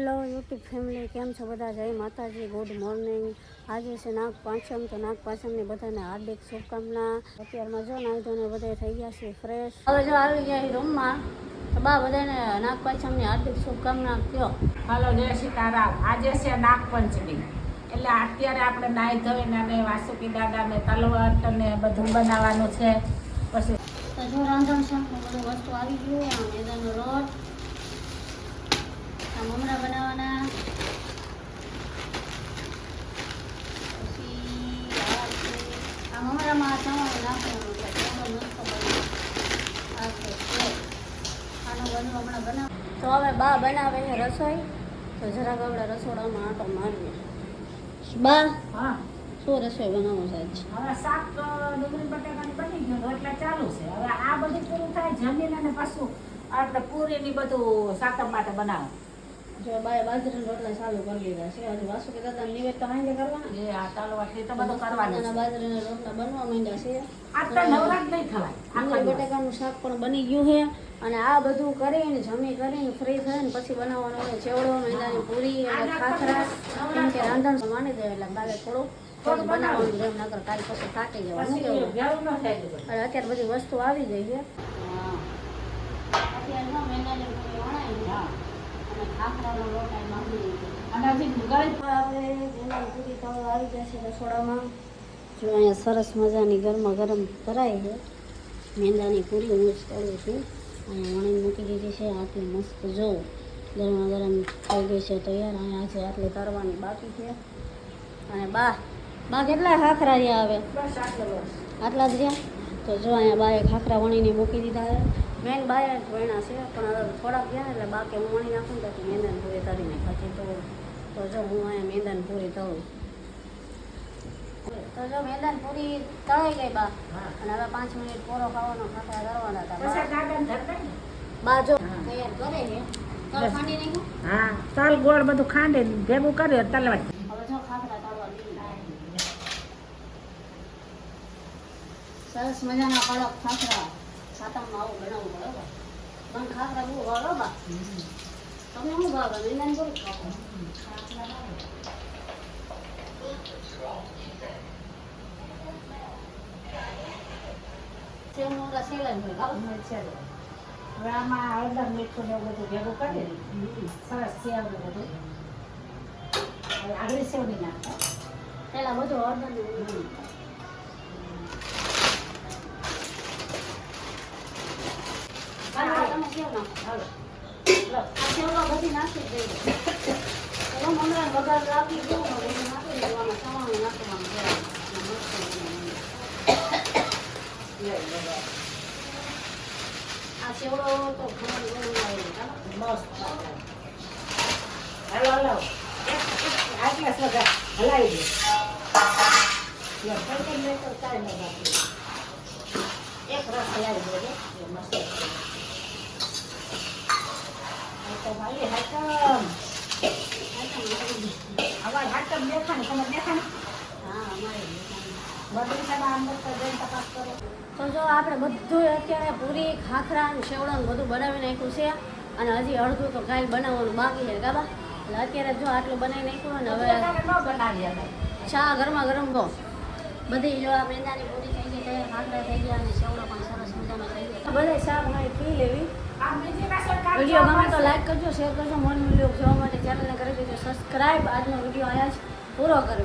Hello YouTube family કેમ છો બધા? જય માતાજી ગુડ મોર્નિંગ. આજે છે નાગ પાંચમ તો નાગ પાંચમની બધાને હાર્દિક શુભકામના. અત્યારમાં જો નાઈ ધોને બધા થઈ ગયા છે ફ્રેશ હવે જો આવી ગયા રૂમમાં તો બા બધાને નાગ પાંચમની હાર્દિક શુભકામના કયો હલો જય સીતારામ આજે છે નાગપંચમી. એટલે અત્યારે આપણે નાઈ ધોઈને અને વાસુકી દાદાને તલવટ અને બધું બનાવવાનું છે. પછી તો જો રાંધણ શાકનું બધું વસ્તુ આવી ગયું મેદાનો રોટ આ મમરા બનાવવાના. પછી આ મમરામાં ચવાણું નાખવાનું છે ચવાણું મસ્ત આ છે. સેવ. બનવું હમણાં બનાવ. તો હવે બા બનાવે છે રસોઈ. તો જરાક આપણે રસોડામાં આટો મારીએ. બા હા. શું રસોઈ બનાવો છે આજ? હવે શાક ડુંગળી બટાકાની બની ગયું એટલે ચાલુ છે. હવે આ બધું પૂરું થાય જમીન અને પાછું આપણે પૂરીની બધું સાતમ માટે બનાવે. જો બાય બાજરાના રોટલા ચાલુ કરી દીધા છે હજુ વાસુ કે દાદા નિવેદ તો હાંજે કરવાના. એ આ તલવટ એ તો બધું કરવાનું છે. બાજરાના રોટલા બનવા માંડ્યા છે. આ તો નવરાત નહીં થવાય. આખા ડુંગળી શાક પણ બની ગયું છે. અને આ બધું કરીને જમી કરીને ફ્રી થઈને પછી બનાવવાનું હોય ચેવડો મેંદાની પૂરી અને ખાખરા. કેમ કે રાંધણ માની દે એટલે કાલે થોડું થોડું બનાવવાનું. જેમ નગર કાલે પછી થાકી જવાનું. બધું. અને અત્યારે બધી વસ્તુ આવી ગઈ છે. અત્યારે મેંદાની પૂરી સરસ મજાની ગરમા ગરમ કરાય છે મેંદાની પૂરી હું જ કરું છું અહીંયા વણી મૂકી દીધી છે આટલી મસ્ત જો ગરમા ગરમ થઈ ગઈ છે તૈયાર અહીંયા આજે આટલી કરવાની બાકી છે અને બા બા કેટલા ખાખરા રહ્યા આવે. આટલા જ રહ્યા તો જો અહીંયા બાએ ખાખરા વણીને મૂકી દીધા છે મેન બાય જ ભણ્યા છે પણ હવે થોડાક ગયા એટલે બા કે હું વણી નાખું ને તો પૂરી કરીને પછી તો તો જો હું અહીંયા મેંદાની પૂરી તળું તો જો મેંદાની પૂરી તળાઈ ગઈ બા. અને હવે પાંચ મિનિટ પોરો ખાવાનો ખાતા કરવાના હતા. બા- જો તૈયાર કરે છે. તળ ખાંડી નાખ્યું? હા તલ ગોળ બધું ખાંડી ભેગું કર્યું તલવટ હવે જો ખાખરા તળવા સરસ મજાના કડક ખાખરા. સાતમમાં આવું બનાવવું બરોબર? પણ ખાખરા બહુ ભાવે તમે શું ભાવે? મેંદાની પૂરી ખાખરા હળદર મીઠું ને એવું બધું ભેગું કરી સરસ સેવ બધું. આગળ સેવ નહીં નાખતા પેલા બધું હળદર હલાવી દે. એક રસ હલાવી એ મસ્ત. કરતા જઈને તપાસ કરો તો જો આપણે બધું અત્યારે પૂરી ખાખરા અને સેવડા બધું બનાવી નાખ્યું છે અને હજી અડધું તો કાંઈ બનાવવાનું બાકી છે ગાબા એટલે અત્યારે જો આટલું બનાવી નાખ્યું અને હવે તમે ચા ગરમા ગરમ તો બધી જો આ મેંદાની પૂરી થઈ ગઈ ખાખરા થઈ ગયા અને સેવડા પણ સરસ મજાનો થઈ ગયો. બધા ચા મારી પી લેવી આ બીજી રસોઈ કાઢજો. વીડિયો ગમે તો લાઈક કરજો શેર કરજો મોર્નિંગ વીડિયો જોવા માટે ચેનલને કરી દેજો. સબસ્ક્રાઇબ આજનો વીડિયો અહીંયા જ પૂરો કર્યો